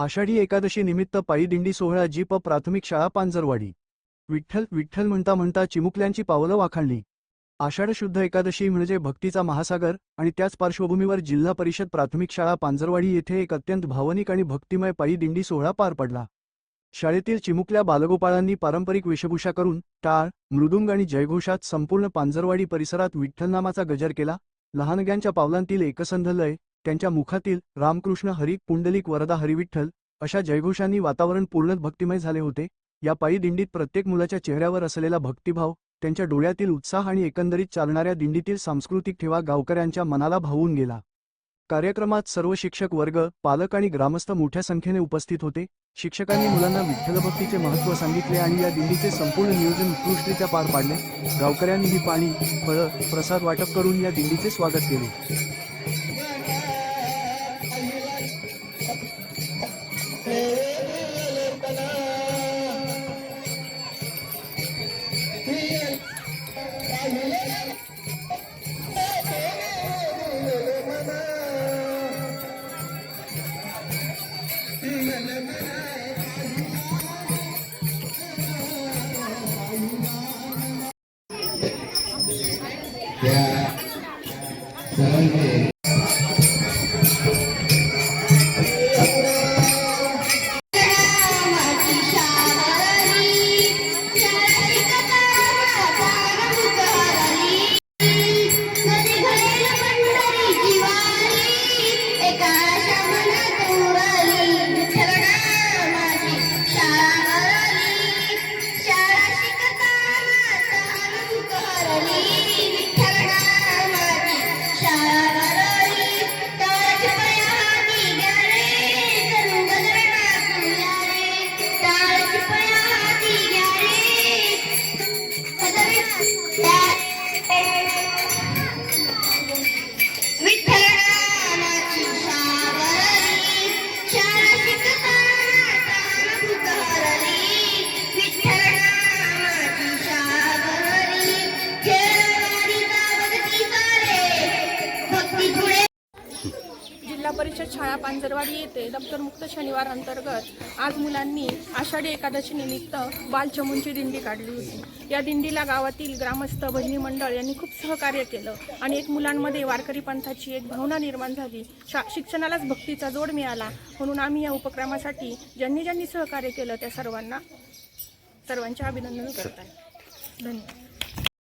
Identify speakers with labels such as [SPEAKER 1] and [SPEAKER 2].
[SPEAKER 1] आषाढी एकादशी निमित्त पायीदिंडी सोहळा जीप प्राथमिक शाळा पांजरवाडी विठ्ठल विठ्ठल म्हणता म्हणता चिमुकल्यांची पावलं वाखाणली. आषाढ शुद्ध एकादशी म्हणजे भक्तीचा महासागर आणि त्याच पार्श्वभूमीवर जिल्हा परिषद प्राथमिक शाळा पांजरवाडी येथे एक अत्यंत भावनिक आणि भक्तिमय पायीदिंडी सोहळा पार पडला. शाळेतील चिमुकल्या बालगोपाळांनी पारंपरिक वेशभूषा करून टाळ मृदुंग आणि जयघोषात संपूर्ण पांजरवाडी परिसरात विठ्ठलनामाचा गजर केला. लहानग्यांच्या पावलांतील एकसंध लय त्यांच्या मुखातील रामकृष्ण हरी पुंडलिक वरदा हरिविठ्ठल अशा जयघोषांनी वातावरण पूर्णच भक्तिमय झाले होते. या पायी दिंडीत प्रत्येक मुलाच्या चेहऱ्यावर असलेला भक्तिभाव त्यांच्या डोळ्यातील उत्साह आणि एकंदरीत चालणाऱ्या दिंडीतील सांस्कृतिक ठेवा गावकऱ्यांच्या मनाला भावून गेला. कार्यक्रमात सर्व शिक्षक वर्ग पालक आणि ग्रामस्थ मोठ्या संख्येने उपस्थित होते. शिक्षकांनी मुलांना विठ्ठलभक्तीचे महत्त्व सांगितले आणि या दिंडीचे संपूर्ण नियोजन उत्कृष्टरित्या पार पाडले. गावकऱ्यांनीही पाणी फळं प्रसाद वाटप करून या दिंडीचे स्वागत केले.
[SPEAKER 2] त्या सर्वांचे
[SPEAKER 3] विठ्ठल
[SPEAKER 4] परिषद शाळा पांजरवाडी येथे दप्तरमुक्त शनिवार अंतर्गत आज मुलांनी आषाढी एकादशी निमित्त बालचमूंची दिंडी काढली होती. या दिंडीला गावातील ग्रामस्थ भजनी मंडळ यांनी खूप सहकार्य केलं आणि एक मुलांमध्ये वारकरी पंथाची एक भावना निर्माण झाली. शा शिक्षणालाच भक्तीचा जोड मिळाला म्हणून आम्ही या उपक्रमासाठी ज्यांनी ज्यांनी सहकार्य केलं त्या सर्वांना सर्वांचे अभिनंदन करत आहे. धन्यवाद.